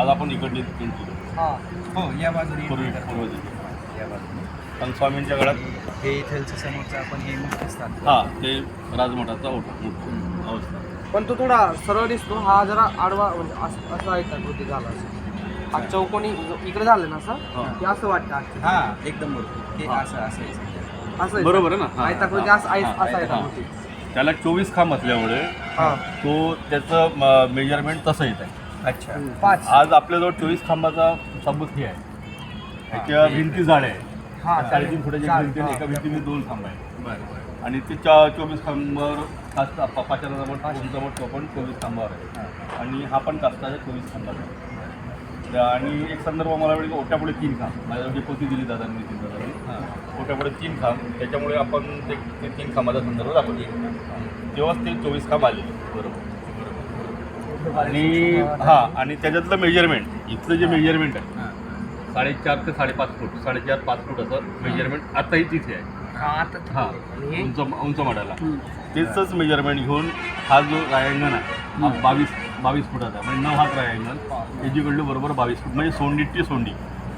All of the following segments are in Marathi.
आज आपण इकडली केली हा. हो या बाजूने पूर्वी या बाजूने. पण स्वामींच्या गळ्यात हे इथलचं समोरचं आपण हे मुख्य स्थान हा ते राजमठाचा मुठ अवस्था. पण तो थोडा सरळ दिसतो. हा जरा आडवा म्हणजे असं असं आयताकृती झाला असं. हा चौकोनी इकडे झालं ना असं हा. ते असं वाटतं actually. हा एकदम बरोबर हे हा. असं असं आहे. असं आहे. बरोबर आहे ना? हा, आयताकृती हा, असं हा, असं हा. आयताकृती त्याला चोवीस खांब असल्यामुळे हा. तो त्याचं मेजरमेंट तसं येत आहे. अच्छा. पाच. आज आपल्याजवळ चोवीस खांबाचा सबूत हे. आहे त्याच्या भिंती जाड आहे. हा साडेतीन फुटाची चार, भिंती आणि. एका भिंतीमध्ये दोन खांब आहे बरं बरं. आणि ते चा चोवीस खांबावर कास्ता पापाच्या मठ तुमचा मठ तो पण चोवीस खांबावर आहे. आणि हा पण कास्ताच्या चोवीस खांबाचा आहे. त्या- आणि एक संदर्भ मला वेळ ओट्यापुढे तीन खांब. माझ्याकडे पोती दिली दादांनी तीन दादांनी. हां. ओट्यापुढे तीन खांब. त्याच्यामुळे आपण ते ते तीन खांबाचा संदर्भ दाखवले तेव्हाच ते चोवीस खांब आले. बरोबर. आणि हां आणि त्याच्यातलं मेजरमेंट इथलं जे मेजरमेंट आहे हां. साडेचार ते साडेपाच फूट साडेचार पाच फूट असं मेजरमेंट आताही तिथे आहे. हा? उंच उंच हम्म. तेच मेजरमेंट घेऊन हा जो रायांगण आहे हा बावीस बावीस फुटाचा आहे. म्हणजे नऊ हात रायांगण एजीकडलं बरोबर बावीस फूट म्हणजे सोंडी टी सोंडी.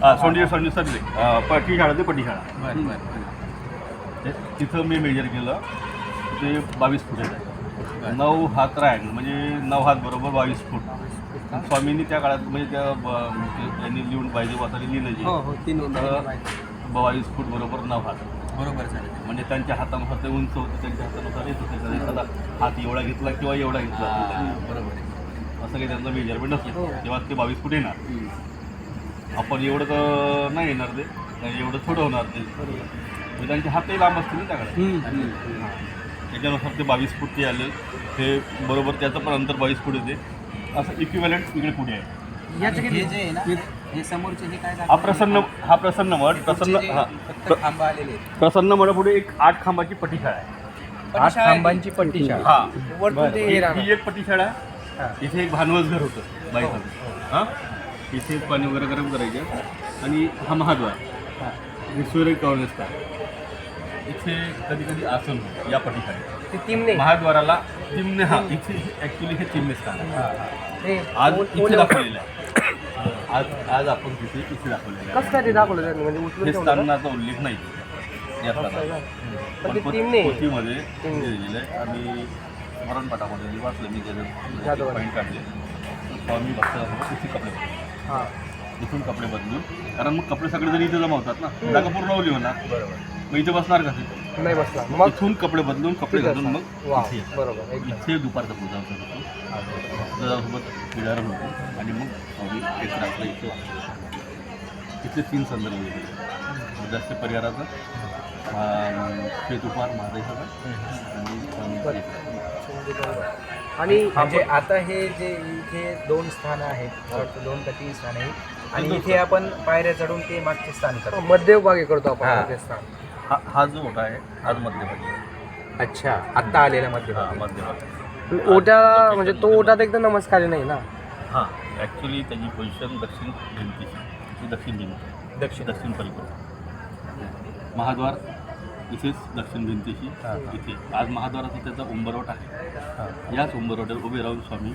हा, सोंडी सोंडी सर पटी शाळा ते पटी शाळा तिथं मी मेजर केलं ते बावीस फुटाचं आहे. नऊ हात रायांगण म्हणजे नऊ हात बरोबर बावीस फूट. स्वामींनी त्या काळात म्हणजे त्या म्हणजे त्यांनी लिहून पाहिजे वाचायला लिहिलं जे. हो हो बावीस फूट बरोबर नऊ हात. बरोबर झालं. म्हणजे त्यांच्या हातानुसार ते उंच होतं त्यांच्या हातानुसार येत होतं. त्याचा एखादा हात एवढा घेतला किंवा एवढा घेतला. बरोबर आहे. असं काही त्यांचं मेजरमेंट हो. नसलं तेव्हा ते बावीस फूट येणार. आपण एवढं तर नाही येणार ते. एवढं थोडं होणार ते. म्हणजे त्यांचे हातही लांब असतील ना त्याकडे त्याच्यानुसार ते बावीस फूट ते आले. ते बरोबर त्याचं पण अंतर बावीस फूट येते. असं इक्विव्हॅलंट इकडे पुढे आहे. हे किती? जे आहे ना हे समोरचे हे काय हा प्रसन्न हा प्रसन्न मठ प्रसन्न जे हा. फक्त खांब आलेले आहेत. प्रसन्न मठापुढे एक आठ खांबाची पटीशाळा आहे. आठ खांबांची पट्टी हा. वरतून ते हे ही राहणार. ही एक पटीशाळा आहे. इथे एक भानवस घर होतं बाईचं. हां इथे पाणी वगैरे गरम करायचे. आणि हा महाद्वार. विश्वर कॉर्नेस्टा इथे कधी कधी आसन होतं या पटीखाली ते तीन नाही महाद्वाराला चिमणे हा इथे ॲक्च्युली हे चिमणे स्थान आहे. हे आज इथे दाखवलेलं आहे. आज आज आपण तिथे इथे दाखवलेलं कसं काय ते दाखवलं त्यांनी? म्हणजे हे ठेवलं? स्थानाचा उल्लेख नाही. या आहे स्थानाचा? पण ते पोथीमध्ये आणि स्मरणपटामध्ये मी वाचलं मी त्याचे. पॉईंट काढले. स्वामी भक्तासोबत इथे कपडे बदलले. हा. इथून कपडे बदलून. कारण मग कपडे सगळे जरी इथे जमा होतात ना जागा पूर्ण ओली होणार. मग इथे बसणार का तिथे? नाही बसला मग इथून कपडे बदलून कपडे तिथं घालून असणार. मग वा इथे येतात. बरोबर एकदम. इथे दुपारचा पूजा होतो पिढारण होतो आणि मग स्वामी एक रात्र इथे. इथले तीन संदर्भ वेगळे जास्त परिहाराचं पेतुपार महादेशाचा आणि आणि म्हणजे आता हे जे इथे दोन स्थान आहेत मला वाटतं दोन का तीन स्थान आहेत. आणि इथे आपण पायऱ्या चढून ते मागचे स्थान करतो. मध्यभागी करतो आपण हा. मध्यस्थान. हा हा जो होता आहे आज मध्यभागी आहे. अच्छा आत्ता आलेला मध्ये हा मध्यभागी. पण ओट्याला म्हणजे तो ओटात एकदम नमस्कारी नाही ना? हां ॲक्च्युली त्याची पोझिशन दक्षिण भिंतीची ही दक्षिण भिंत दक्षिण. दक्षिण पलीकडे महाद्वार इथेच दक्षिण भिंतीशी हां. इथे. आज महाद्वाराचा त्याचा उंबरवट आहे. याच उंबरवट्यावर उभे राहून स्वामी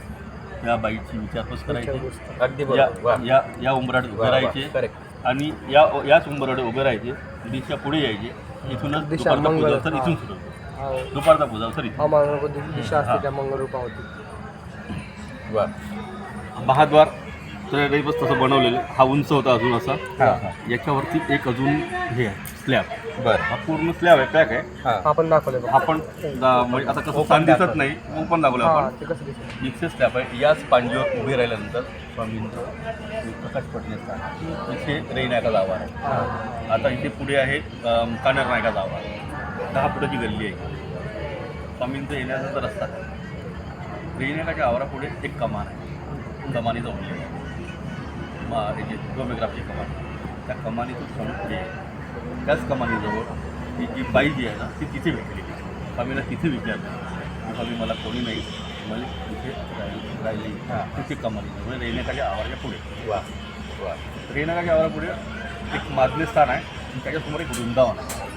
त्या बाईची विचारपूस करायची. अगदी या बरोबर वा. या या उंबरात वा, उभे वा. राहायचे. Correct. आणि या याच उंबरवटे उभे राहायचे दिशा पुढे यायचे इथूनच दिशा दुपारचा मंगळ. पूजा तर इथून सुरू होतो. हा दुपारचा पूजा तर इथून. दिशा. असते त्या मंगळ रूपावती वा महाद्वार तर रेबस तसं बनवलेलं. हा उंच होता अजून असा. हा याच्यावरती एक अजून हे आहे स्लॅब बरं. हा पूर्ण स्लॅब आहे पॅक आहे. हा. आपण दाखवले दा- म्हणजे आता कसं स्थान दिसत. नाही ओपन दाखवलं हा आपण. ते कसं स्लॅब आहे. याच पांजीवर उभे राहिल्यानंतर स्वामींचं प्रकाश पटणे स्थान इथे रेणाका जावा आहे. हा. आता इथे पुढे आहे अम, कानर नायका जावा दहा फुटाची गल्ली आहे. स्वामींचं येण्याचा रस्ता आहे. रेणाकाच्या आवारापुढे एक कमान आहे. कमानीचा उल्लेख आहे. याची क्रोमोग्राफची कमान त्या कमानीतून पुढे आहे. त्याच कमानीजवळ ही जी बाई जी आहे ना ती तिथे भेटलेली आहे. स्वामीला तिथे विचारलं. की स्वामी मला कोणी नाही मला तिथे राहिली राहिली. हां. तिथे कमानी. म्हणजे रेणेकाच्या आवाराच्या पुढे. वा. वा. रेणकाच्या आवारापुढे एक मादने स्थान आहे. त्याच्यासमोर एक वृंदावन आहे.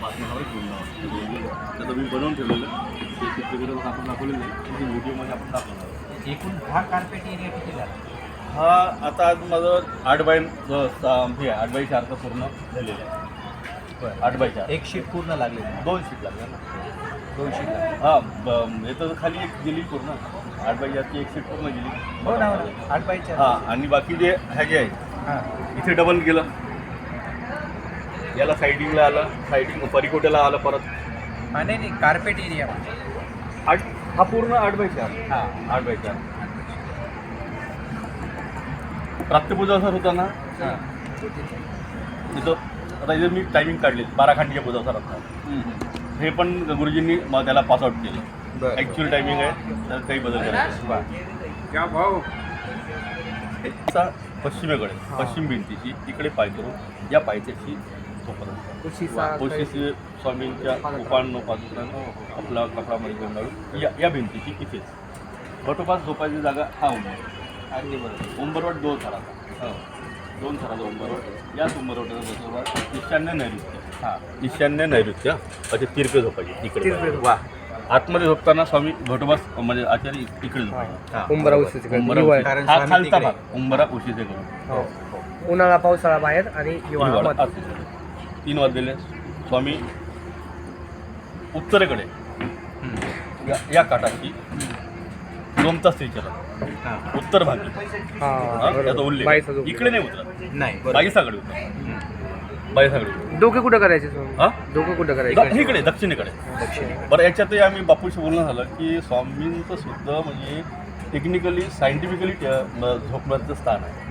मादनेवर एक वृंदावन त्याचं मी बनवून ठेवलेलं. ते चित्रकरण आपण दाखवलेलं नाही व्हिडिओमध्ये आपण दाखवणार एकूण हा कार्पेट एरिया किती झाला? हा आता आज माझं आठ बाय हे आठ बाय चारचं पूर्ण झालेलं आहे. आठ बाय चार एक शीट पूर्ण लागली दोन शीट लागल्या ना? दोन शीट लागली. हा याचं खाली एक गेली पूर्ण. आठ बाय चारची एक शीट पूर्ण गेली. हो ना हो आठ बाय चार हा आणि बाकी जे ह्या जे आहे हां. इथे डबल गेलं. याला सायडिंगला आलं सायडिंग परिकोट्याला आलं परत. नाही नाही कार्पेट एरिया आठ हा पूर्ण आठ बाय चार हां. आठ बाय चार प्राप्तपूजा सर होता ना? हां. तिथं आता इथे मी टायमिंग काढली बारा खांडीच्या पूजा सर आता. हे पण गुरुजींनी मग त्याला पास आउट केलं. ॲक्च्युअल टायमिंग आहे तर काही बदल करायचा भाऊ पश्चिमेकडे पश्चिम भिंतीची इकडे पाय करून या पायथ्याशी कोशिशी स्वामींच्या उपानपासून आपला कपडामध्ये गोंडाळून या या भिंतीची इथेच. बटोपास झोपायची जागा हा उंबर अगदी बरोबर उंबरवट दोन थराचा. हो. दोन थराचा उंबरवट. याच उंबरवटाचा ईशान्य नैऋत्य. हां. ईशान्य नैऋत्य. असे तिरके झोपायचे पाहिजे. वा. आतमध्ये झोपताना स्वामी घोटोबास म्हणजे आचार्य इकडे झोपायचे. हां. उंबरा हा खालचा तिकडे. भाग. उंबरा उशीचे करून. हो. उन्हाळा पावसाळा बाहेर आणि. तीन वाजलेले. स्वामी उत्तरेकडे. या या काठाची गोमता स्त्रीचरण हां उत्तर भागी हा हा, बरोबर. त्याचा उल्लेख बाईचा झोप. इकडे नाही उतरत नाही बरोबर बाईसाकडे उतरत हम्म. बाईसाकडे उतरत. डोके कुठं करायचे स्वामी? हा डोकं कुठं द- करायचे इकडे दक्षिणेकडे दक्षिण बरं याच्यातही आम्ही बापूशी बोलणं झालं की स्वामींचं सुद्धा म्हणजे टेक्निकली सायंटिफिकली झोपण्याचं स्थान आहे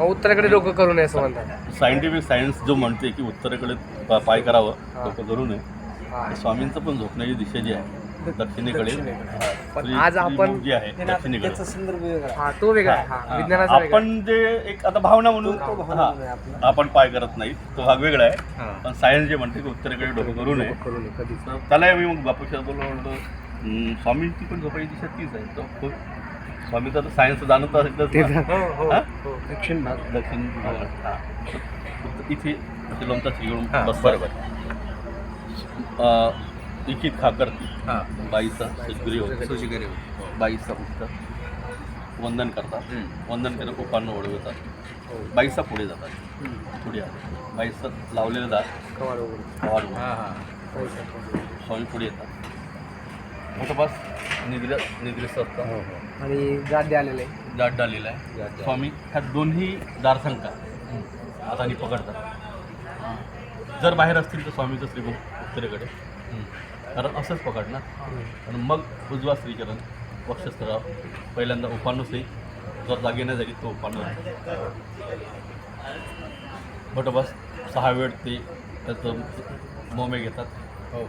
उत्तरेकडे डोकं करू नये असं म्हणतात सायंटिफिक सायन्स जो म्हणते की उत्तरेकडे पा- पाय करावं हा. डोकं करू नये हा. स्वामींचं पण झोपण्याची दिशा जी आहे दक्षिणेकडे. पण आज आपण जी आहे दक्षिणेकडे. संदर्भ वेगळा हा तो वेगळा आहे. हा, विज्ञानाचा वेगळा आहे. आपण जे एक आता भावना म्हणून हा, आपण पाय करत नाही तो भाग वेगळा आहे. हां. पण सायन्स जे म्हणते की उत्तरेकडे डोकं करू नये डोकं करू नये कधीच तर त्याला मी मग बापूशी बोललो म्हणतो "हम्म, स्वामींची पण झोपायची दिशा तीच आहे. तो खूप स्वामीचं तर सायन्स जाणत असेल तर हो हो हा? हो, दक्षिण भाग. दक्षिण हा. इथे इथे लोमचा श्रीगुण बसतात बरोबर. अं, लिखित खाकरती हां. बाईचा सद्गुरी होते. सुशिगरी बाईचा उठतात वंदन करतात. वंदन करून उपानं ओढवतात बाईचा पुढे जातात. पुढे बाईचा लावलेलं दात कवाड हां हां. स्वामी पुढे येतात. मोठोपास निद्र निद्रिस्त असतात हो हो. आणि जाड्य आलेले आहे. दाट डालेला आहे. स्वामी ह्या दोन्ही दारसंका हाताने पकडतात. जर बाहेर असतील तर स्वामीचं श्रीमुख उत्तरेकडे. कारण असंच पकडणार आणि मग उजवा स्त्रीचरण वक्षस्थळावर पहिल्यांदा उपानुसही जर जागे नाही झाली तो उपानु बटोबास सहा वेळ ते त्याचं मोमे घेतात. हो.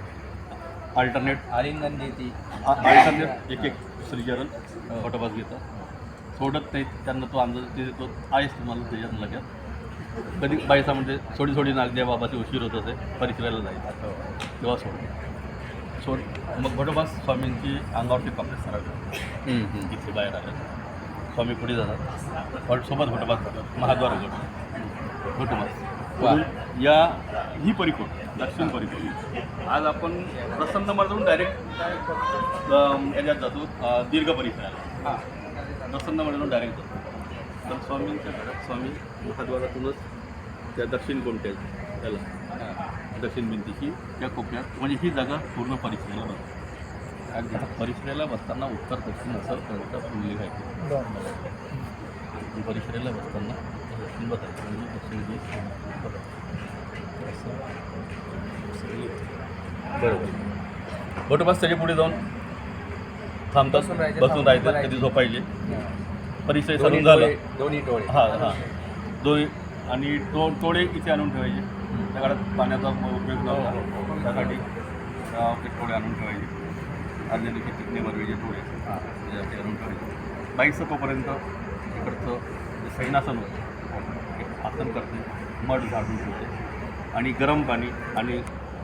अल्टरनेट आलिंगन देती. अल्टरनेट एक एक श्रीचरण बटोबास घेतात. सोडत नाहीत त्यांना तो अंदाज ते देतो आहेच तुम्हाला त्याच्यात लगेच. कधी बाईसा म्हणजे थोडी थोडी नागदेव बाबाची उशीर होत असे परिसराला जायचं. तेव्हा सोड सोड मग बटोबास स्वामींची अंगावरती कपडे सरावे इथे बाहेर आले. स्वामी पुढे जातात. पण सोबत घोटबास जातात. महाद्वार घोटबास पुढून या ही परिकोट दक्षिण परिकोट. आज आपण प्रसन्न मार्गावरून डायरेक्ट याच्यात जातो. दीर्घ परिसराला. हां. प्रसन्न मार्गावरून डायरेक्ट जातो. तर स्वामींच्या घरात स्वामी महाद्वारातूनच त्या दक्षिण कोणत्या त्याला. दक्षिण भिंतीची त्या कोपऱ्यात म्हणजे ही जागा पूर्ण परिसराला बसते. परिसराला बसताना उत्तर दक्षिण असं त्यांचा उल्लेख आहे. परिसराला बसताना दक्षिण बसायचं म्हणजे दक्षिण बरोबर. बोटोबास त्याच्या पुढे जाऊन थांबतात बसून राहायचे. कधी झोपायचे परिचय दोन्ही सरून झाला. दोन्ही टोळे हां हां. दोन्ही आणि टो टोळे इथे आणून ठेवायचे. त्या काळात पाण्याचा उपयोग नव्हता त्यासाठी अं, ते टोळे आणून ठेवायचे. आदल्या दिवशी तिथने भरवायचे टोळे आणून ठेवायचे. बाईकचं तोपर्यंत इकडचं जे सैनासन होतं ते आसन करते मठ झाडून ठेवते. आणि गरम पाणी आणि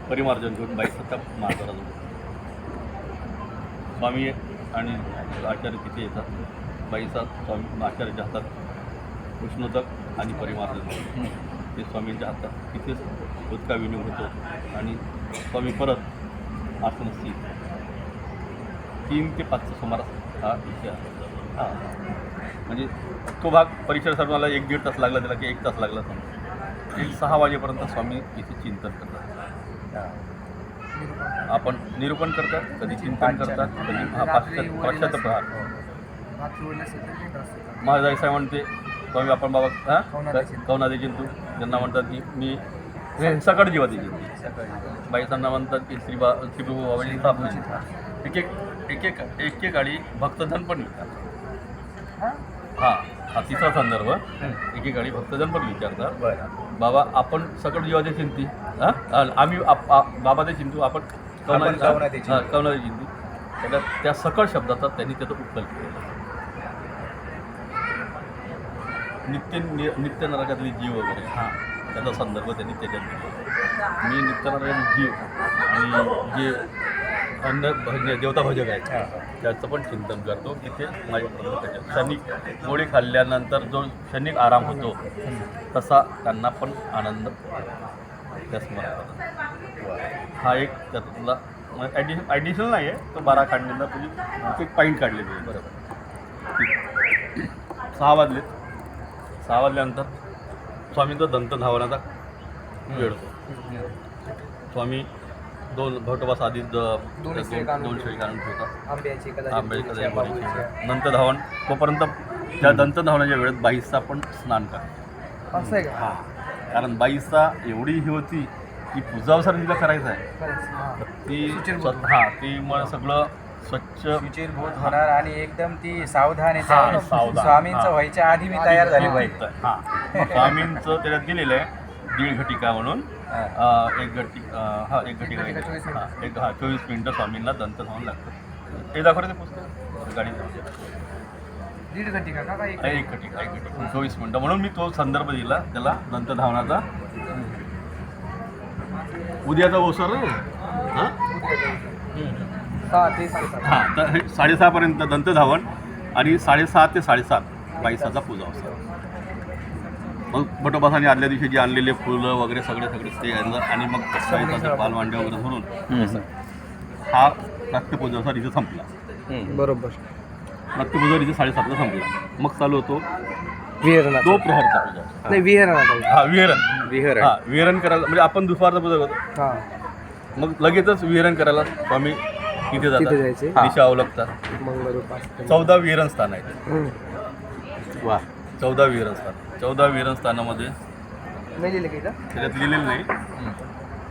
परिमार्जन घेऊन बाईकचं त्या मार्गाला जातो. स्वामी आणि आचार्य तिथे येतात. बाईचा स्वामी आचार्याच्या हातात उष्णोदक आणि परिमार्जन ते स्वामींच्या हातात तिथेच उदका विनियोग होतो आणि स्वामी परत आसनस्थी तीन ते पाचच्या सुमारास हा इथे हां. म्हणजे तो भाग परिसर मला एक दीड तास लागला त्याला की एक तास लागला समजा एक सहा वाजेपर्यंत स्वामी इथे चिंतन करतात. हां. आपण निरूपण करतात कधी चिंतन पाचच्या- करतात कधी हा. पाश्चात्य प्रहार ते असतं. महाराज साहेब म्हणते स्वामी आपण बाबा? हा. कौनादे चिंतू. त्यांना म्हणतात की मी सकट जीवाची चिंती. सकाळी बाईसांना म्हणतात की श्री बा श्रीप्रभू बाबाजी स्थापना एक एक एक एक एकेकाळी भक्तधन पण विचारतात हा? हा हा तिसरा संदर्भ. एकेकाळी भक्तजन पण विचारतात. बाबा आपण सकट जीवाची चिंती. हा? आम्ही बाबा ते चिंतू आपण आपण कौनादे चिंतू. हा, त्याला त्या सकट शब्दाचा त्यांनी त्याचा उकल केलेला नित्य नि- नित्य नरकातले जीव वगैरे हा त्याचा संदर्भ त्यांनी त्याच्यात दिला. मी नित्य नरकातले जीव आणि जे अन्न भज देवता भजक आहेत हां. त्याचं पण चिंतन करतो. की ते माझ्या त्याच्यात. क्षणिक गोळी खाल्ल्यानंतर जो क्षणिक आराम होतो तसा त्यांना पण आनंद त्या स्मरणात हा एक त्यातला ॲडिशन ॲडिशनल नाही आहे तो बारा काढण्याचा तुम्ही एक पॉईंट काढलेली आहे. बरोबर. सहा वाजले सहा वाजल्यानंतर स्वामींचा दंत धावण्याचा वेळ होतो. स्वामी दोन भटवास आधी दोन शेळी काढून ठेवतात आंब्याची. नंतर धावण. तोपर्यंत त्या दंत धावण्याच्या वेळेत बाईसचा पण स्नान करा. असं आहे का? कारण बाईसचा एवढी ही होती की पूजावसर तिला करायचं आहे. ती हा ती मग सगळं स्वच्छ सुचिरभूत होणार आणि एकदम ती सावधान आहे. हा, सावधान. स्वामींचं हा. व्हायच्या आधी मी तयार झाली पाहिजे हा. स्वामींचं त्याच्यात दिलेलं आहे दीड घटिका म्हणून. हा. अं, एक घटी अं, हा एक घटिका घटिका चोवीस हा एक हा चोवीस मिनिटं स्वामींना दंत धावून लागतं ते दाखवलं ते पुस्तक. गाडी दीड घंटी का? एक एक घटिका एक घटिका. चोवीस मिनिटं. म्हणून मी तो संदर्भ दिला त्याला दंत धावनाचा उद्याचा ओसर हां? हां तर हे साडेसहापर्यंत दंत धावण आणि साडेसहा ते साडेसात बाईसाचा पूजा असतो मग बटोबासाने आदल्या दिवशी जे आणलेले फुलं वगैरे सगळे सगळे ते आणलं आणि मग बाईसाचा पालवांडे वगैरे धरून हा नाट्यपूजा इथे संपला. बरोबर. नाट्यपूजा इथे साडेसातला संपला. मग चालू होतो विहरणात तो प्रहरचा पूजा. नाही विहरणात हा विहरण. विहरण. हा विहरण करायला म्हणजे आपण दुपारचा पूजा करतो. हा. मग लगेचच विहरण करायला स्वामी तिथे तिथे जातात जायचे. दिशा अवलंबतात. पाच चौदा विहरण स्थान आहेत. हम्म. वा. चौदा विहरण स्थान. चौदा विहरण स्थानामध्ये नाही लिहिलं का इथं? त्याच्यात लिहिलेलं नाही.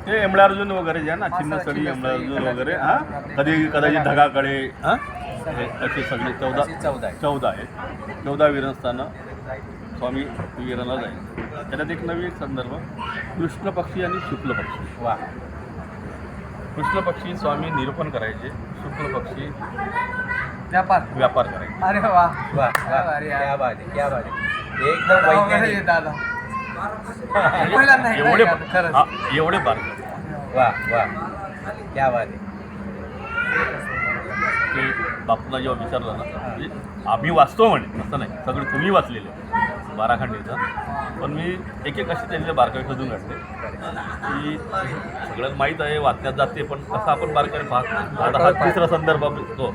ते एमळार्जुन वगैरे जे आहे ना छिन्नसळी एमळार्जुन वगैरे हा? कधी कदाचित ढगाकडे हा? हे असे सगळे चौदा चौदा आहे चौदा आहेत. चौदा विहरण स्थानं स्वामी विहरणाला जाईल त्याच्यात एक नवीन संदर्भ कृष्ण पक्षी आणि शुक्ल पक्षी वा. कृष्ण पक्षी स्वामी निरूपण करायचे शुक्ल पक्षी व्यापार. व्यापार करायचे. अरे वा. वा वा अरे यार. क्या बात आहे क्या बात आहे. एकदम वैज्ञानिक. दादा. पहिल्यांदा एवढे? खरंच. हा, एवढे बार. वा वा. क्या बात आहे. ते बापूंना जेव्हा विचारलं ना म्हणजे आम्ही वाचतो म्हणे असं नाही सगळं तुम्ही वाचलेले. बाराखंडीचा पण मी एक एक असे त्यांचे बारकावे शोधून काढले. की सगळ्यात माहीत आहे वाचण्यात जाते पण कसं आपण बारकावे पाहत आता हा तिसरा संदर्भ तो.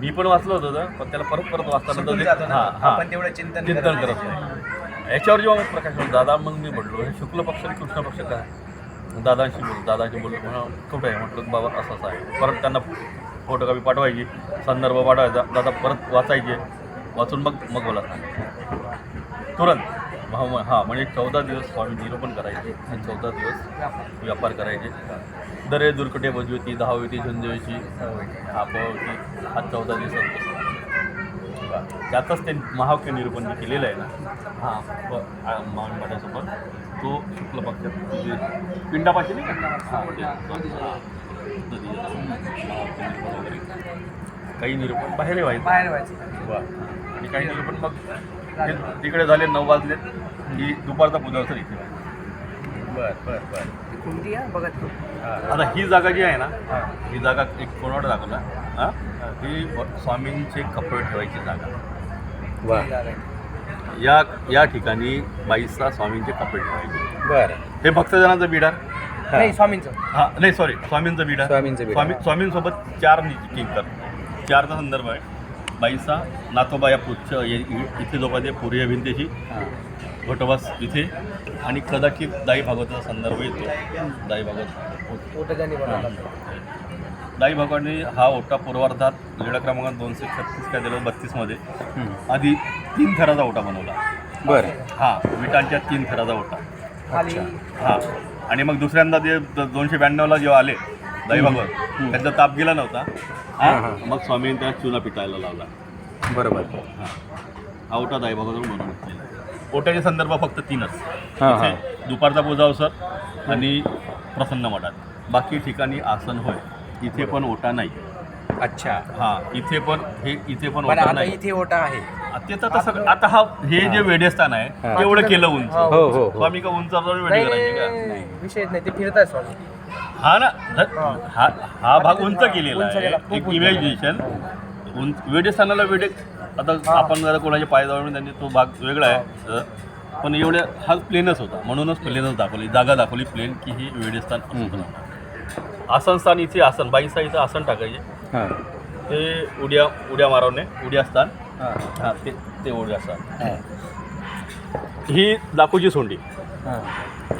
मी पण वाचलं होतं पण त्याला परत परत वाचताना हां हां. तेवढं चिंतन चिंतन करत नाही. याच्यावर जेव्हा प्रकाश होतो, दादा मग मी म्हटलो हे शुक्ल पक्ष आणि कृष्ण पक्ष काय? दादांशी बोललो दादाशी बोललो म्हणा कुठं आहे? म्हटलं बाबा असं असं आहे. परत त्यांना फोटोकॉपी पाठवायची संदर्भ पाठवायचा. दादा परत वाचायचे. वाचून मग मग बोला. तुरंत. हा हा म्हणजे चौदा दिवस स्वामी निरूपण करायचे. आणि चौदा दिवस व्यापार करायचे. दरे दुर्कटे बजवती दहावीती झुंजवीची आपोवती हा चौदा दिवसात त्यातच ते महावाक्य निरूपण जे केलेलं आहे ना. हां. मावळ पाट्यासोबत तो शुक्ल पक्षात म्हणजे पिंडापाशी नाही वगैरे. काही निरूपण बाहेर व्हायचं. बाहेर व्हायचं. वा. आणि काही निरूपण मग तिकडे झाले नऊ वाजले. की दुपारचा पूजा असेल इथे. बर बर बर. ती कोणती आहे बघा. ती. हा. आता ही जागा जी आहे ना हा. ही जागा एक कोणावर दाखवला. हां? ही. स्वामींचे कपडे ठेवायची जागा. वा. या या ठिकाणी बाईसला स्वामींचे कपडे ठेवायचे. बर. हे भक्तजनांचं बिडार नाही स्वामींचं. हा नाही सॉरी स्वामींचं बिडार स्वामींचं. स्वामी स्वामींसोबत चार किंकर. चारचा संदर्भ आहे. बाईचा नातोबा या पुच्छ इथे जोपाते पूर्य भिंतीची हां. घटवास इथे. आणि कदाचित दाई भागवताचा संदर्भ येतो. दाई भागवत. दाई भागवताने हा ओटा पूर्वार्धात लीडा क्रमांक दोनशे छत्तीस काय दिलं? बत्तीसमध्ये. आधी तीन थराचा ओटा बनवला. बरं. हा विटांच्या तीन थराचा ओटा. खाली. हा. आणि मग दुसऱ्यांदा जे द- दोनशे ब्याण्णवला जेव्हा आले दाई भागवत त्यांचा ताप गेला नव्हता. हा, हा हा. मग स्वामींनी त्याला चुना पिटायला लावला. बरोबर. हा. हा ओटा दाई भागवतून बनवून आहे. ओट्याचे संदर्भ फक्त तीनच. हां हां. इथे दुपारचा पूजा अवसर आणि प्रसन्न मठात. बाकी ठिकाणी आसन होय. इथे पण ओटा नाही. अच्छा. हा इथे पण हे इथे पण पण ओटा आता नाही. इथे ओटा आहे. ते तर तसं आता हा हे जे वेडेस्थान आहे हा. तेवढं केलं उंच. हो, हो हो. हो स्वामी का उंचावर वेडे नाही करायचे नाही, का? नाही. विषयच नाही. ते फिरताय स्वामी. हा ना. हा हा. भाग उंच केलेला आहे. एक उंच इमॅजिनेशन उंच वेडेस्थानाला वेडे आता. आपण जरा कोणाचे पाय जाऊन त्यांनी तो भाग वेगळा आहे. पण एवढ्या हा प्लेनच होता. म्हणूनच प्लेनच दाखवली. जागा दाखवली प्लेन की ही वेडेस्थान. आसन स्थान इथे आसन. बाईसा इथं आसन टाकायचे. हां. ते उड्या उड्या मारवणे. उड्या स्थान. हां. ते ते उड्या स्थान. हां दाखवची सोंडी. हां.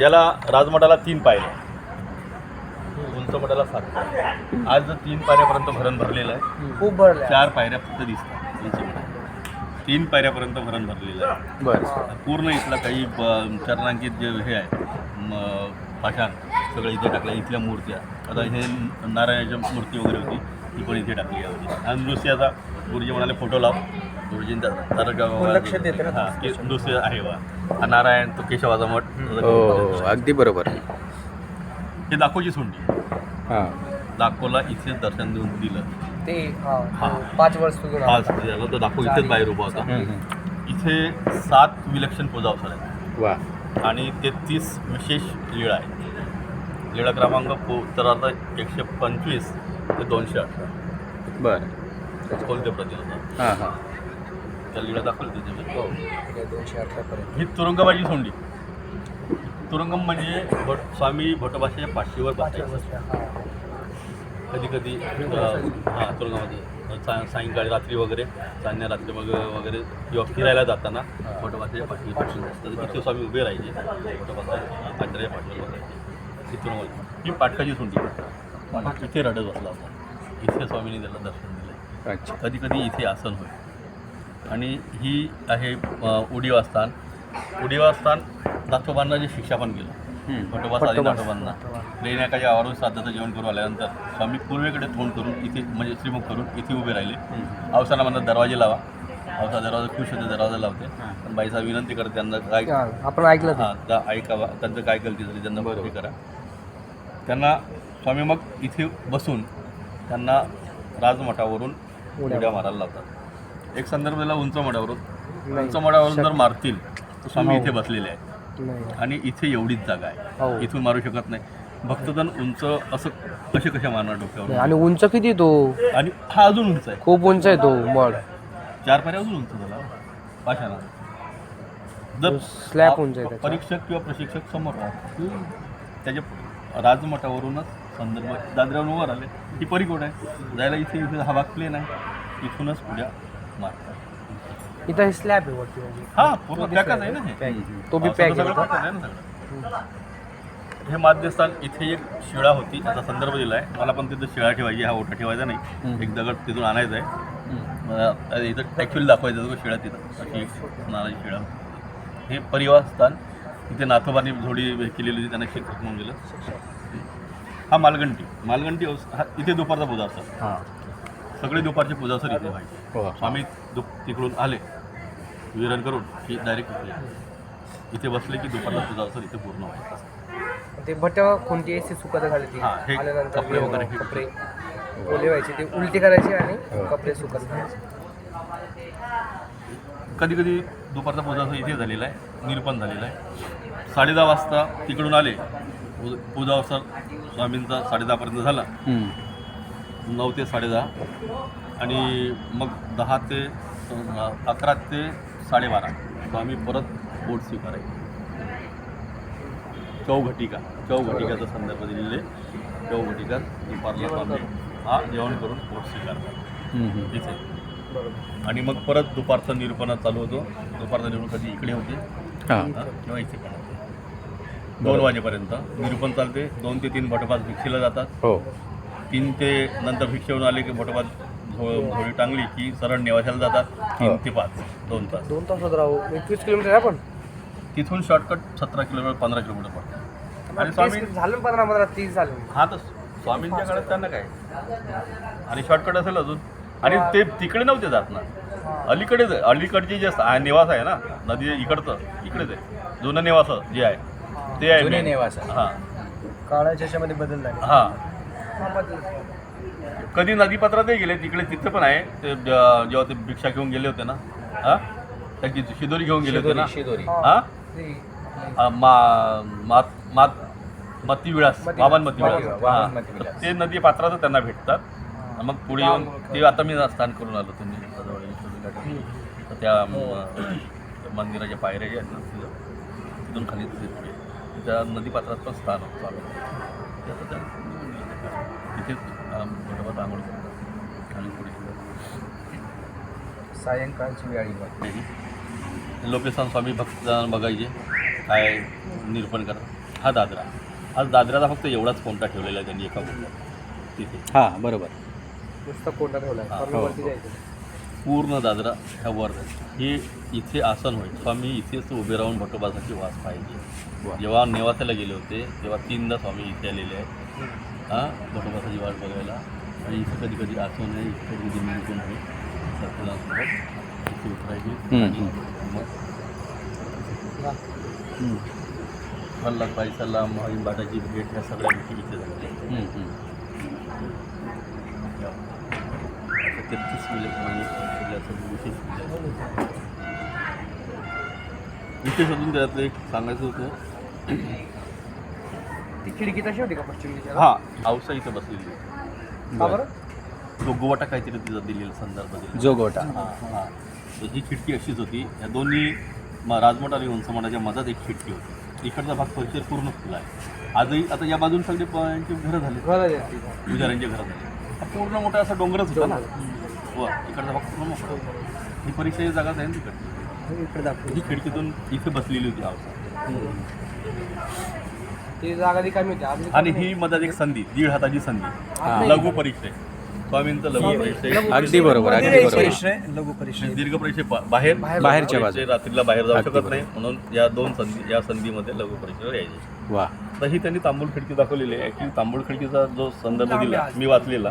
याला राजमठाला तीन पायऱ्या. उंच सात पायऱ्या. आज जर तीन पायऱ्यापर्यंत भरण भरलेलं आहे. खूप भरल्या. चार पायऱ्या फक्त दिसतात. तीन पायऱ्यापर्यंत भरण भरलेलं आहे. बरं. पूर्ण इथला काही चरणांकित जे हे आहे पाषाण सगळं इथे टाकलं इथल्या मूर्त्या. आता हे नारायणाची मूर्ती वगैरे होती ती पण इथे टाकली होती आणि आता गुरुजी म्हणाले फोटो लाव. गुरुजी लक्ष देते. हां के- नृत्य आहे वा हा नारायण तो केशवाचा मठ. हो हो अगदी बरोबर. हे दाखवची सोंडी हां. दाखवला इथे दर्शन देऊन दिलं. ते हा, हा. तो पाच वर्ष आज झालं तर दाखव इथेच बाहेर उभा होता. हम्म, हम्म. इथे सात विलक्षण पूजा अवसर आहेत. वा. आणि तेहतीस विशेष लीळा आहे लीळा क्रमांक पो उत्तरार्ध एकशे पंचवीस ते दोनशे अठरा. बरं. खोलते प्रतिमा हां हां. त्या लीळा दाखवली तिथे हो दोनशे अठरा पर्यंत ही तुरुंगबाजी सोंडी तुरुंगम म्हणजे भट स्वामी भटभाषेच्या पाचशेवर बसायचं कधी कधी हां तुरुंगामध्ये. सा सायंकाळी रात्री वगैरे सायंकाळी रात्री मग वगैरे किंवा फिरायला जाताना भटभाषेच्या पाचवी पाचवी तर तिथे स्वामी उभे राहायचे. भटभाषा आचार्य पाचवीवर बसायचे. ही तुरुंगामध्ये. ही पाटकाची सोंडी. पाटक इथे रडत बसला होता. इथे स्वामींनी त्याला दर्शन दिलं कधी कधी इथे आसन होय आणि ही आहे अ, उडीवास्थान उडीवास्थान नाथोबांना जे शिक्षा पण केलं. भटोबास आदी नाथोबांना लेण्याकाच्या आवारून श्राद्धाचं जेवण करून आल्यानंतर स्वामी पूर्वेकडे तोंड करून इथे म्हणजे श्रीमुख करून इथे उभे राहिले. हम्म. अवसानामधनं दरवाजे लावा. अवसा दरवाजा खुश होते दरवाजा लावते. पण बाईसा विनंती करते त्यांना काय आपण ऐकलं. हां ऐकावा. त्यांचं काय गलती झाली त्यांना बरोबर. करा. त्यांना स्वामी मग इथे बसून त्यांना राजमठावरून उड्या मारायला लावतात. एक संदर्भ दिला उंच मठावरून. उंच मठावरून जर मारतील तर स्वामी इथे बसलेले आहेत. नाही. आणि इथे एवढीच जागा हो. आहे इथून मारू शकत नाही. भक्तजन उंच असं कसे कसे मारणार डोक्यावर? आणि उंच किती तो? आणि हा अजून उंच आहे. खूप उंच आहे तो मड. चार पायऱ्या अजून उंच झाला. पाशाना जर स्लॅब उंच आहे. परीक्षक किंवा प्रशिक्षक समोर त्याच्या राजमठावरूनच संदर्भ दादऱ्यावरून वर आले. ही परिकोट आहे. जायला इथे इथे हा भाग प्लेन आहे. इथूनच पुढ्या मारतात. इथं हे स्लॅब आहे वरती म्हणजे. हा पूर्ण पॅकच आहे ना हे? पॅक. हम्म. तो बी हा, पॅक सगळं आहे. सगळं pack आहे ना सगळं. हे माध्यस्थान इथे एक शिळा होती त्याचा संदर्भ दिला आहे. मला पण तिथं शिळा ठेवायची हा ओटा ठेवायचा नाही. एक दगड तिथून आणायचा आहे. मला इथं ॲक्च्युली दाखवायचं होतं शिळा तिथं. अशी एक नाराची शिळा. हे परिवार स्थान इथे नाथोबांनी थोडी हे केलेली होती त्यांना शिक्षक म्हणून दिलं. हा मालगंटी. मालगंटी हा इथे दुपारचा पूजा असतात हां. सगळे दुपारची पूजा सर इथे व्हायची हो. स्वामी दुप तिकडून आले. विरण करून की डायरेक्ट इथे इथे बसले की दुपारचा पूजा सर इथे पूर्ण व्हायचं ते भट कोणती एसी सुकत आल्यानंतर कपडे वगैरे कपडे ओले व्हायचे. ते उलटी करायचे आणि हो. कपडे सुकत घालायचे कधी कधी दुपारचा पूजा असं इथे झालेला आहे. निरपण झालेला आहे. साडेदहा वाजता तिकडून आले. पूजा अवसर स्वामींचा साडेदहापर्यंत झाला. हम्म. नऊ ते साडेदहा. आणि मग दहा ते अकरा ते साडेबारा. स्वामी परत बोट स्वीकारायचे. चौघटिका. चौघटिकाचा संदर्भ दिलेले. चौघटिका दुपारला स्वामी हा जेवण करून बोट. इथे बरोबर. आणि मग परत दुपारचा निरूपण चालू होतो. दुपारचा निरूपण कधी? इकडे होते. किंवा इथे पण होते. दोन वाजेपर्यंत. निरूपण चालते. दोन ते तीन भटोबात भिक्षेला जातात. हो. तीन ते नंतर भिक्षेहून आले की झो- झोळी टांगली की सरळ नेवाशाला जातात. तीन हो. ते पाच दोन तास. दोन तासात राहू. एकवीस किलोमीटर आहे पण तिथून शॉर्टकट सतरा किलोमीटर पंधरा किलोमीटर पडतं. आणि स्वामी तीस झालं पंधरा पंधरा तीस झाले. हा तर स्वामींच्या काळात त्यांना काय? आणि शॉर्टकट असेल अजून. आणि ते तिकडे नव्हते जात ना. अलीकडेच आहे. अलीकडचे जे निवास आहे ना नदी इकडचं इकडेच आहे. जुनं निवास जे आहे ते आहे. निवास. हा. काळाच्या याच्यामध्ये बदल झाले. हा. कधी नदीपात्रातही गेले तिकडे तिथे पण आहे. ते ज- जेव्हा ते भिक्षा घेऊन गेले होते ना. हा? त्याची शिदोरी घेऊन गेले होते ना. शिदोरी हा. आ, मा मात मात मती विळास मती- वामन मती विळास वामन- हा. वामन मती विळास. ते नदी पात्रात त्यांना भेटतात. मग पुढे येऊन ते आता मी स्थान करून आलो. तर त्या म, मंदिराच्या पायऱ्या ज्या आहेत ना तिथं तिथून खाली पुढे. त्या नदी पात्रात पण स्थान होतं. आलं ते आता त्या तिथेच बरोबर आंघोळ करतात. आणि पुढे. सायंकाळची वेळी बघ. लोकेशन स्वामी भक्तजन बघायचे. काय निरूपण करतात. हा दादरा. आज दादराचा फक्त एवढाच कोणता ठेवलेला आहे त्यांनी एका कोणत्यात तिथे. हां बरोबर. नुसतं कोणता. जायचं. पूर्ण दादरा ह्या वर. हे इथे आसन होईल. स्वामी इथेच उभे राहून भटोबासाठी वास पाहिजे. जेव्हा नेवासाला गेले होते तेव्हा तीनदा स्वामी इथे आलेले आहेत. हां भटोबासाठी वाट बघायला आणि इथे कधी कधी आसन आहे इथे कधी कधी निरूपण आहे सर्कलांसोबत इथे उतरायची हम्म, आणि मग हम्म, वल्लभभाई सलाम बाटाची भेट ह्या सगळ्या गोष्टी इथे झाल्या हम्म, हम्म. तेहतीस मिनिट म्हणजे सगळ्याचं विशेष म्हणजे. विशेष अजून त्यातलं एक सांगायचं होतं ती खिडकी तशी होती का पश्चिम दिशेला? हा औसा इथं बसलेली आहे. का बरं? तो गोवाटा काहीतरी तिचा दिलेला संदर्भ दिलेला. जोगोटा हां हां. तर ही खिडकी अशीच होती. या दोन्ही म- राजमठ आणि वंसमठाच्या मधात एक खिडकी होती. इकडचा भाग परिसर पूर्ण खुला आहे. आजही आता या बाजून सगळे प- यांची घरं झाली. घरं आहेत ती. पुजाऱ्यांचे घरं झाले. हा पूर्ण मोठा असा डोंगरच होता ना. वर इकडचा भाग पूर्ण मोठा होता. ही परीक्षा जागाच आहे ना तिकडची. इकडे दाखव ही खिडकीतून इथे बसलेली होती औसा. ती जागा रिकामी होती आधी आणि ही मधात एक संधी दीड हाताची संधी. लघु परीक्षा. आहे. स्वामींचं लघु परीक्षा. अगदी बरोबर अगदी बरोबर. परिश्रय लघु परिश्रय दीर्घ परीक्षे बा- बाहेर. बाहेरच्या परीक्षे बाजूला. रात्रीला बाहेर जाऊ शकत नाही. म्हणून या दोन संधी या संधीमध्ये लघु परीक्षेवर यायचे. वा. तर ही त्यांनी तांबूळ खिडकी दाखवलेली आहे. ॲक्च्युली तांबूळ खिडकीचा जो संदर्भ दिला मी वाचलेला.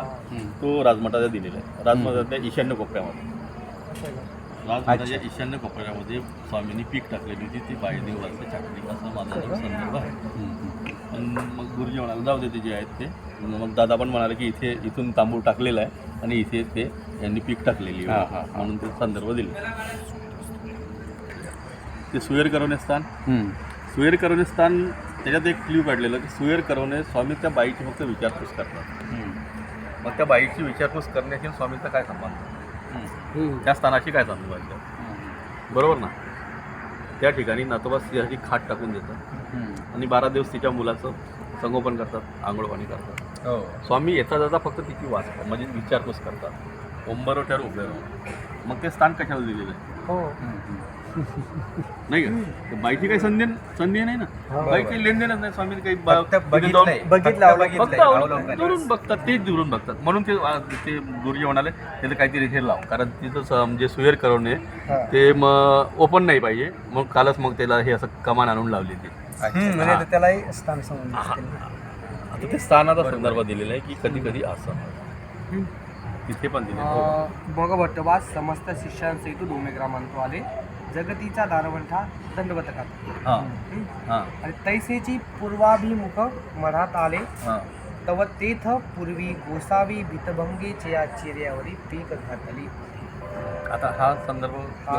तो राजमठाचा दिलेला आहे. राजमठाच्या ईशान्य कोपऱ्यामध्ये. राजमठाच्या ईशान्य कोपऱ्यामध्ये स्वामींनी पीक टाकलेली होती. ती बायदेव वाचले चाकरी असा माझा संदर्भ आहे. हम्म, मग गुरुजी म्हणाले जाऊ दे ते जे आहेत ते मग दादा पण म्हणाले की इथे इथून तांबूळ टाकलेला आहे आणि इथे ते यांनी पीक टाकलेली हा, आहे. हा, हा. म्हणून ते संदर्भ दिले ते सुयर करवणे स्थान हम्म. सुयर करवणे स्थान त्याच्यात एक क्ल्यू काढलेलं की सुयर करवणे स्वामी त्या बाईची फक्त विचारपूस करतात. मग त्या बाईची विचारपूस करण्याशी स्वामींचा काय संबंध. त्या स्थानाशी काय संबंध. बरोबर ना त्या ठिकाणी नातोबा स्त्रियाची खाट टाकून देतात. आणि बारा दिवस तिच्या मुलाचं संगोपन करतात आंघोळ पाणी करतात. हो. स्वामी येता जाता फक्त तिची वाच म्हणजे विचारपूस करतात. ओंबरोट्यावर उभे राहून. मग ते स्थान कशाला दिलेलं आहे? हो. नाही का? तर बाईची काही संधी संधी नाही ना? बाई काही लेनदेनच नाही स्वामीने काही बा- फक्त तिथे बघितलंय जाऊन- बघितलं. फक्त अवलोकन-. दुरून बघतात तेच दुरून बघतात. म्हणून ते आ, ते गुरुजी म्हणाले तिथे काहीतरी हे लाव. कारण तिथं स- म्हणजे सुयर करवणे हा. ते मग ओपन नाही पाहिजे. मग कालच मग त्याला हे असं कमान आणून लावली ती. हम्म, म्हणजे आता त्यालाही स्थान समजून आता ते स्थानाचा संदर्भ दिलेला आहे की कधी कधी असं तिथे पण दिले भट्टवास समस्त शिष्यांसहित डोमेग्रामांतो आले. जगतीचा दारवंठा दंडवतकात. हां. हां. आणि तैसेची पूर्वाभिमुख मढात आले. हां. तव तेथ पूर्वी गोसावी भीतभंगेचे या चिऱ्यावरी पीक घातली. आता हा संदर्भ अ,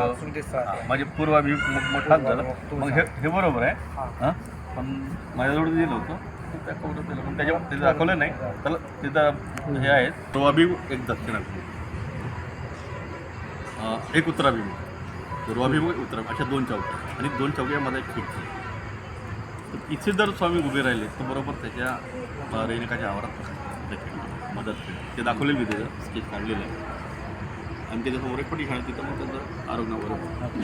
हा, म्हणजे पूर्वाभी मोठाच झाला. मग हे हे बरोबर आहे. हा. पण माझ्याजवळ दिलं होतं. ते त्या कवरात दिलं पण त्याच्यावर ते दाखवलं नाही. त्याला तिथं हे पूर्वाभिमुख एक दक्षिणाभिमुख. अं, एक उत्तराभिमुख. पूर्वाभिमुख अशा दोन चौक्या आणि दोन चौक्यामध्ये एक खिडकी. तर इथे जर स्वामी उभे राहिले तर बरोबर त्याच्या अं, रेणुकाच्या आवारात मदत केली. ते दाखवलेलं मी त्याचं स्केच काढलेलं आहे. आणि त्याच्यासमोर एक पटी शाळा तिथं मग त्यांचं आरोग्य बरोबर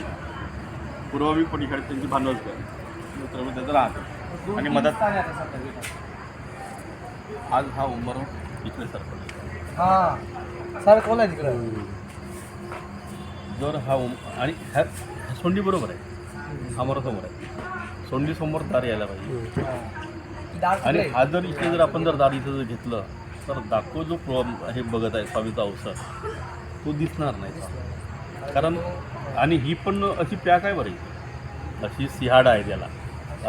पूर्वावी पटी शाळेत त्यांची भांडवल कर तर मग त्याचं राहतं. आणि मदत. आज हा उंबरम इथले सरपंच हा. सर कोण आहे तिकडं? जर हा उम आणि ह्या सोंडी बरोबर आहे. समोरासमोर आहे. सोंडी समोर दार यायला पाहिजे. आणि. हा जर इथे जर आपण जर दार इथं जर घेतलं तर दाखव जो प्रो हे बघत आहे स्वामीचा अवसर. तो दिसणार नाही कारण आणि ही पण अशी पॅक आहे बरं. अशी सिहाडा आहे त्याला.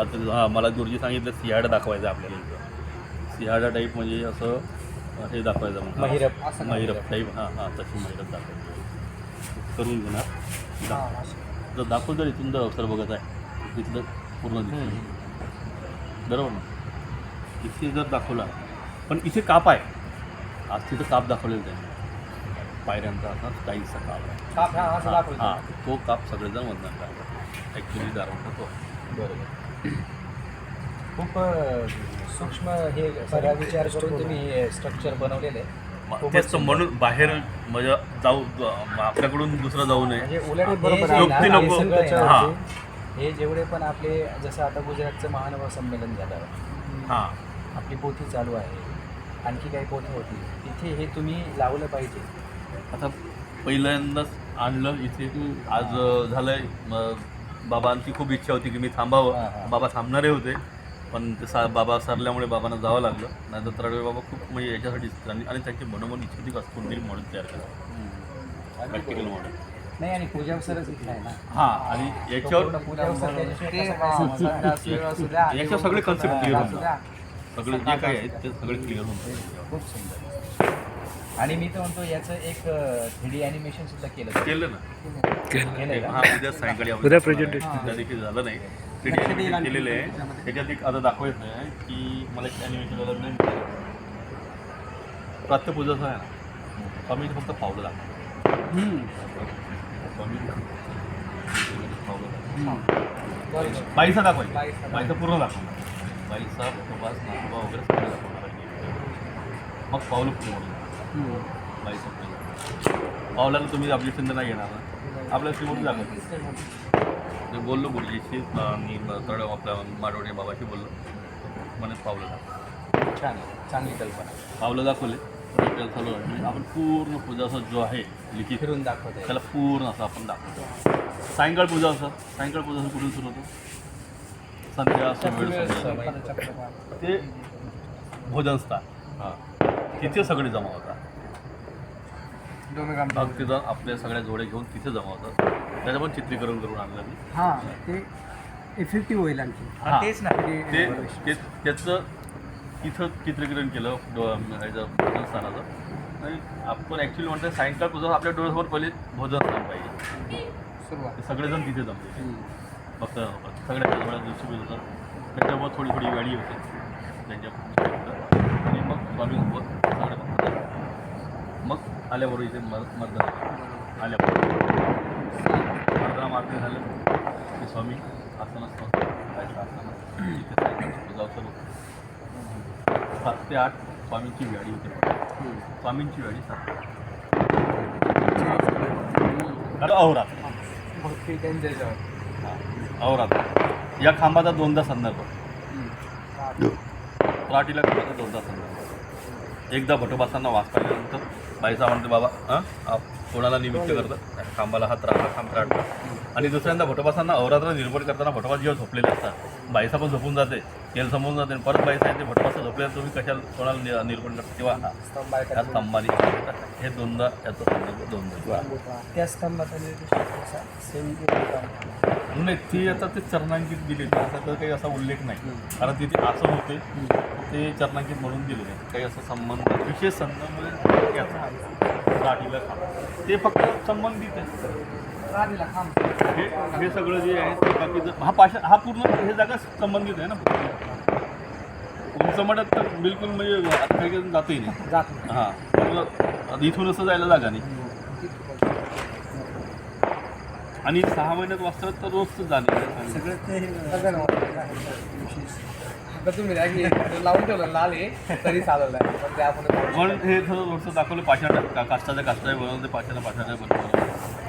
आता हां मला गुरुजी सांगितलं सिहाडा दाखवायचं आपल्याला इथं. सिहाडा टाईप म्हणजे असं हे दाखवायचं मग महिरप. असं महिरप टाईप हां हां तशी महिरप दाखवायची. करून घेणार. दाखव. जर दाखव जर इथून जर अवसर बघत आहे. इथलं पूर्ण दिसतं बरोबर ना? इथे जर दाखवला पण इथे काप आहे. आज तिथं काप दाखवलेलं त्यांनी पायऱ्यांचा असा स्टाईलचा काप आहे काप हा असं हा दाखवतो हा, तो काप सगळेजण वंदन करतात ॲक्च्युली दारवंत तो. बरोबर. खूप सूक्ष्म हे सगळा विचार करून तुम्ही हे स्ट्रक्चर बनवलेलं आहे. तेच. म्हणून बाहेर म्हणजे जाऊ आपल्याकडून दुसरं जाऊ नये. उलट हे हे नको. हा. हे जेवढे पण आपले जसं आता गुजरातचं महानुभाव संमेलन झालं. हां. आपली पोथी चालू आहे. आणखी काही पोथी होती तिथे हे तुम्ही लावलं पाहिजे. आता पहिल्यांदाच आणलं इथे. आज झालंय बाबांची खूप इच्छा होती की मी थांबावं. बाबा थांबणारे होते पण ते सा बाबा सरल्यामुळे बाबांना जावं लागलं. नाही तर तरडवे बाबा खूप म्हणजे याच्यासाठी त्यांनी आणि त्यांची मनोमन इच्छा होती का कुंडली मॉडेल तयार करा प्रॅक्टिकल मॉडेल नाही आणि पूजा सरच इथला आहे ना. हां आणि तो याच्यावर. याच्यावर सगळे कन्सेप्ट क्लिअर द्या. सगळे जे काही आहेत ते सगळे क्लिअर होऊन जातात. खूप सुंदर. आणि मी तर म्हणतो याचं एक थ्री डी ॲनिमेशन सुद्धा केलं. केलं ना? केलंय का? हा उद्या सायंकाळी. त्या देखील झालं नाही. केलेलं आहे. त्याच्यात एक आता दाखवायचं आहे की मला एक प्रात्यपूजाचं आहे ना. स्वामी फक्त पावलं दाखव. स्वामी पावलं दाखवायचं. पूर्ण दाखवणार नागोबा वगैरे सगळं दाखवणार आहे. मग पावलं पूर्ण पावलाला तुम्ही आपली चिंत नाही घेणार ना. आपल्या दाखवते मी बोललो गुरुजीशी मी तळ आपल्या माडवणे बाबाशी बोललो. म्हणे पावलं दाखव. छान. चांगली कल्पना. पावलं दाखवले. चालू आहे आपण पूर्ण पूजाचा जो आहे लिखित फिरून दाखवत त्याला पूर्ण असं आपण दाखवतो सायंकाळ पूजा असं. सायंकाळ पूजा असं कुठून सुरू होतो? संध्या. ते भोजन स्थान. हां. तिथे सगळे जमा होतात. मग तिथं आपल्या सगळ्या जोड्या घेऊन तिथे जमा होतात त्याचं पण चित्रीकरण करून आणलं मी. हा ते इफेक्टिव्ह होईल आणखी. हा. तेच ना. ते ते त्याचं इथं चित्रीकरण केलं डो- ह्याचं स्थानाचं आणि आपण ॲक्च्युली म्हणतो सायंकाळ पूजा आपल्या डोळ्यासमोर पहिले भोजन स्थान पाहिजे. सुरुवात. ते सगळेजण तिथे जमले. फक्त सगळ्या सगळ्या दिवशी होतं त्याच्यामुळे थोडी थोडी गाडी होते. त्यांच्या आणि मग मग आल्याबरोबर इथे मर मतदान आल्याबरोबर. प्रार्थना मारती झालं की स्वामी जायचं असताना इथे सुरू सात ते आठ स्वामींची गाडी होती. स्वामींची गाडी सात अहोरात भक्ती त्यांच्या अहोरात या खांबाचा दोनदा संदर्भ. पराठीला खांबाचा दोनदा संदर्भ. एकदा भटोबासांना वास पाहिल्यानंतर बाईचा म्हणते बाबा हां? कोणाला निमित्त करतं त्या खांबाला हात राहता खांब राहता आणि दुसऱ्यांदा भटोबासांना अवरात्र निर्भर करताना भटोबा जेव्हा झोपलेले असतात. बाईसा पण झोपून जाते तेल समजून जाते परत बाईसा येते भटोबासा झोपलेला तुम्ही कशाला कोणाला नि- निर्बंध करता? तेव्हा हा स्तंभ आहे या का? स्तंभाने हे दोनदा याचा संदर्भ दोनदा. त्या स्तंभाचा नाही ते आता ते चरणांकित दिले. त्याचा तर काही असा उल्लेख नाही. कारण तिथे असं होते. ते चरणांकित म्हणून दिले काही असा संबंध विशेष संबंध म्हणजे याचा गाठीला खांब. ते फक्त संबंधित आहे हे हे सगळं जे आहे ते बाकीचं हा पाशा हा पूर्ण हे जागा संबंधित आहे ना? उंच मठात तर बिलकुल म्हणजे आता काही जातही नाही. जात नाही. हां. इथून असं जायला जागा नाही. आणि सहा महिन्यात वाचलं तर रोजच जाणं. सगळं ते तर तुम्ही द्या की लावून ठेवलं लाल हे तरी चालवलं पण ते आपण पण हे थोडं रोजचं दाखवलं पाचशा काष्टाच्या काष्टा बनवलं ते पाचशेला पाचशा बनवलं